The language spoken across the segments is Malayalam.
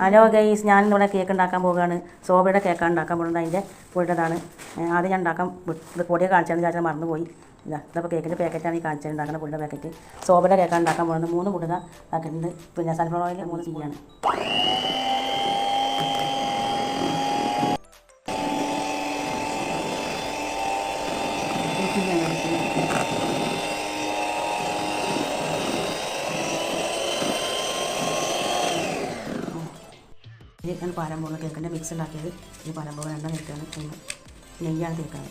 ഹലോ ഗൈസ് ഞാൻ ഇവിടെ കേക്ക് ഉണ്ടാക്കാൻ പോവുകയാണ്. സോബയുടെ കേക്കാണ് ഉണ്ടാക്കാൻ പോകുന്നത് അതിന്റെ പൊടിയതാണ് ആദ്യം ഞാൻ ഉണ്ടാക്കാൻ ഇത് പൊടിയെ കാണിച്ചാൽ ചാച്ചാൽ മറന്നുപോയി. ഇതാ ഇതിപ്പോൾ കേക്കിന്റെ പാക്കറ്റാണ് ഈ കാണിച്ചത്. ഉണ്ടാക്കുന്ന പൊടിയുടെ പാക്കറ്റ് സോബയുടെ കേക്കാണ് ഉണ്ടാക്കാൻ പോകുന്നത് മൂന്ന് പൊടിക ആക്കിയിട്ടുണ്ട് പിന്നെ സൺഫ്ലവർ ഓയിൽ മൂന്ന് സ്പൂണാണ് ഇതിലേക്കാണ് പോകുന്നത് കേക്കിന്റെ മിക്സ് ഉണ്ടാക്കിയത് ഈ പാരമ്പോൾ എണ്ണ തേക്കാണ് ഒന്ന് നെയ്യാണ് തേക്കാണ്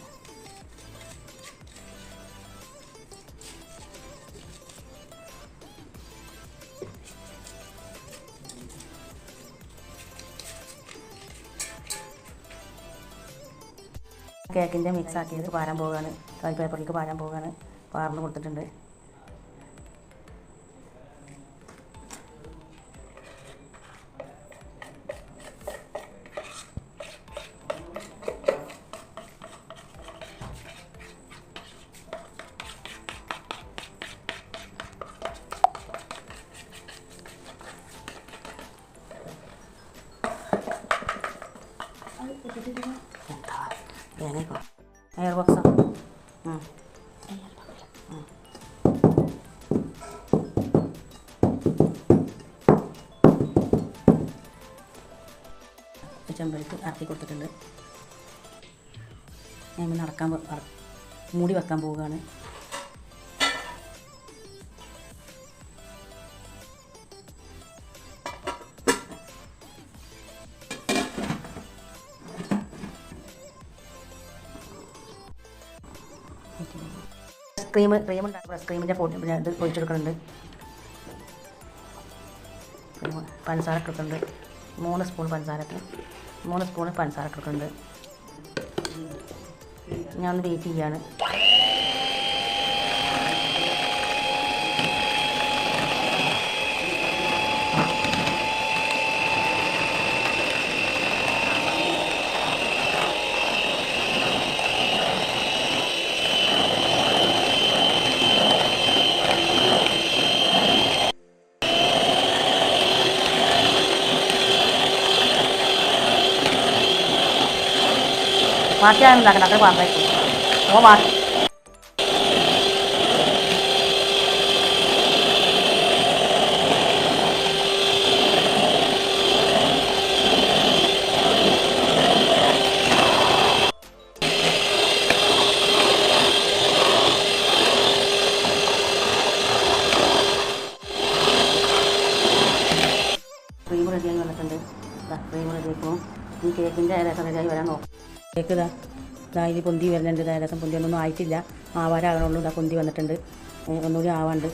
കേക്കിന്റെ മിക്സ് ആക്കിയത് പാരാൻ പോവുകയാണ് ടോയ്ലറ്റ് പേപ്പറിലേക്ക് പാരാൻ പോവുകയാണ് പാർന്ന് കൊടുത്തിട്ടുണ്ട്. വേഗം എയർ ബോക്സോ ചെമ്പരത്ത് ഇറക്കി കൊടുത്തിട്ടുണ്ട്. ഞാൻ നടക്കാൻ മൂടി വെക്കാൻ പോവുകയാണ്. ക്രീം ക്രീം ഉണ്ടാക്കും ക്രീമിന്റെ പൊടി പിന്നെ ഇത് ഒഴിച്ചെടുക്കുന്നുണ്ട് പഞ്ചസാര ഇട്ടിട്ടുണ്ട്. മൂന്ന് സ്പൂൺ പഞ്ചസാരത്തിൽ മൂന്ന് സ്പൂൺ പഞ്ചസാര ഇട്ടിട്ടുണ്ട്. ഞാൻ ഒന്ന് വെയിറ്റ് ചെയ്യാണ്. മാറ്റിയാണ് ഉണ്ടാക്കണം. അത്ര പറഞ്ഞേക്കും ഓ മാറ്റി ക്രീം റെഡിയായി വന്നിട്ടുണ്ട്. ക്രീം റെഡിയാക്കുമ്പോൾ ഈ കേക്കിന്റെ കേക്ക് ഇതാ ഇനി പൊന്തി വരുന്നുണ്ട് ഇതാ ഏകദേശം പൊന്തി ഒന്നും ആയിട്ടില്ല. ആവാരാകണമുള്ളൂ ഇതാ പൊന്തി വന്നിട്ടുണ്ട്. ഒന്നുകൂടി ആവാണ്ട്.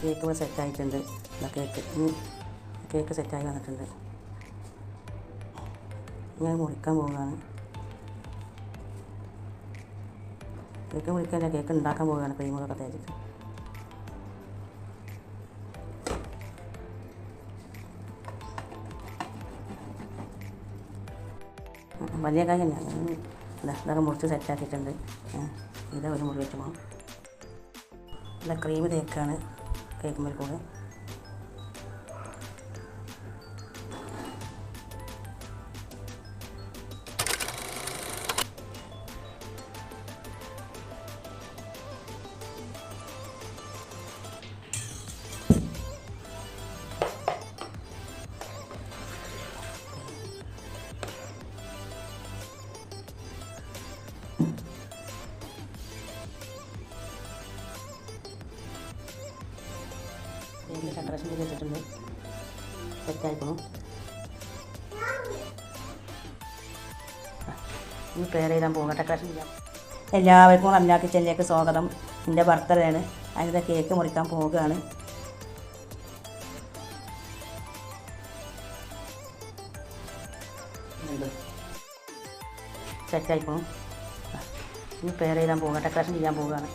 കേക്ക് ഇവിടെ സെറ്റായിട്ടുണ്ട് ഇതാ കേക്ക്. കേക്ക് സെറ്റായി വന്നിട്ടുണ്ട്. ഞാൻ മുറിക്കാൻ പോവുകയാണ്. കേക്ക് മുറിക്കാൻ കേക്ക് ഉണ്ടാക്കാൻ പോവുകയാണ് ക്രീമുകളൊക്കെ തേച്ചിട്ട്. വലിയ കാര്യം ഇതാ ഇതൊക്കെ മുറിച്ച് സെറ്റാക്കിയിട്ടുണ്ട് ഇത് ഒരു മുറി വെച്ച് പോകാം ഇതാ ക്രീം തേക്കാണ് കേക്കുമ്പോൾ കൂടെ. കേക്കിൽ ഇട്ടിട്ടുണ്ട് സെറ്റായിക്കണം ഇനി പേര് ചെയ്താൽ പോകട്ടെ ഡെക്കറേഷൻ ചെയ്യാം. എല്ലാവർക്കും റംലാ കിച്ചനിലേക്ക് സ്വാഗതം. എന്റെ ബർത്ത്ഡേ അതിന്റെ കേക്ക് മുറിക്കാൻ പോവുകയാണ്. സെറ്റായിക്കോളും ഇനി പേര് ചെയ്താൽ പോകട്ടെ ഡെക്കറേഷൻ ചെയ്യാൻ പോവുകയാണ്.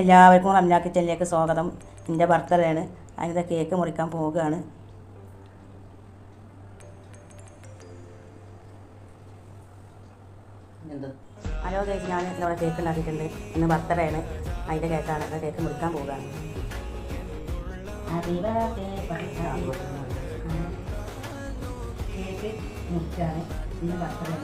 എല്ലാവർക്കും റംലാ കിച്ചനിലേക്ക് സ്വാഗതം. എന്റെ ബർത്ത്ഡേ ആണ് അതിന്റെ കേക്ക് മുറിക്കാൻ പോവുകയാണ്. ഹലോ കേക്ക് ഞാൻ ഇവിടെ കേക്ക് ഉണ്ടാക്കിയിട്ടുണ്ട്. ഇന്ന് ബർത്ത്ഡേ ആണ് അതിന്റെ കേക്കാണ്. അത് കേക്ക് മുറിക്കാൻ പോവുകയാണ്. കേക്ക് മുറിച്ചാണ് ഇന്ന് ബർത്ത്ഡേ